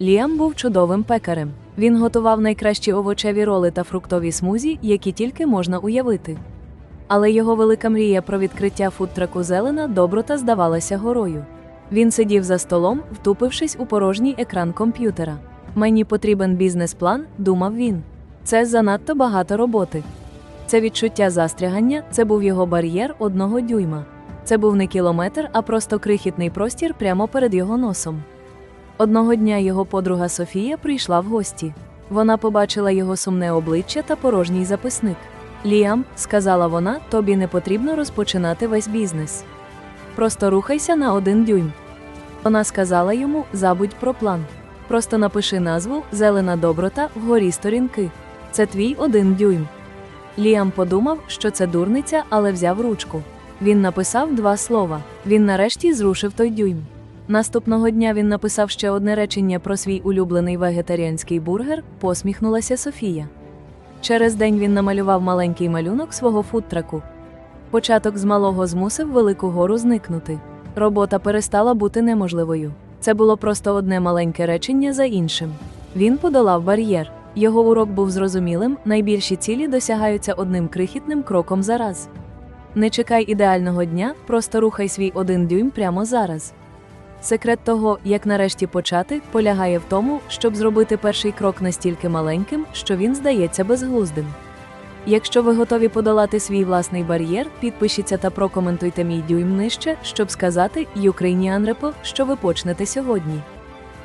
Ліам був чудовим пекарем. Він готував найкращі овочеві роли та фруктові смузі, які тільки можна уявити. Але його велика мрія про відкриття фудтраку зелена доброта здавалася горою. Він сидів за столом, втупившись у порожній екран комп'ютера. Мені потрібен бізнес-план, думав він. Це занадто багато роботи. Це відчуття застрягання, це був його бар'єр одного дюйма. Це був не кілометр, а просто крихітний простір прямо перед його носом. Одного дня його подруга Софія прийшла в гості. Вона побачила його сумне обличчя та порожній записник. Ліам, сказала вона, тобі не потрібно розпочинати весь бізнес. Просто рухайся на один дюйм. Вона сказала йому: забудь про план. Просто напиши назву Зелена доброта вгорі сторінки. Це твій один дюйм. Ліам подумав, що це дурниця, але взяв ручку. Він написав два слова. Він нарешті зрушив той дюйм. Наступного дня він написав ще одне речення про свій улюблений вегетаріанський бургер, посміхнулася Софія. Через день він намалював маленький малюнок свого фудтраку. Початок з малого змусив велику гору зникнути. Робота перестала бути неможливою. Це було просто одне маленьке речення за іншим. Він подолав бар'єр. Його урок був зрозумілим, найбільші цілі досягаються одним крихітним кроком за раз. Не чекай ідеального дня, просто рухай свій один дюйм прямо зараз. Секрет того, як нарешті почати, полягає в тому, щоб зробити перший крок настільки маленьким, що він здається безглуздим. Якщо ви готові подолати свій власний бар'єр, підпишіться та прокоментуйте мій дюйм нижче, щоб сказати Ukrainian Repo, що ви почнете сьогодні.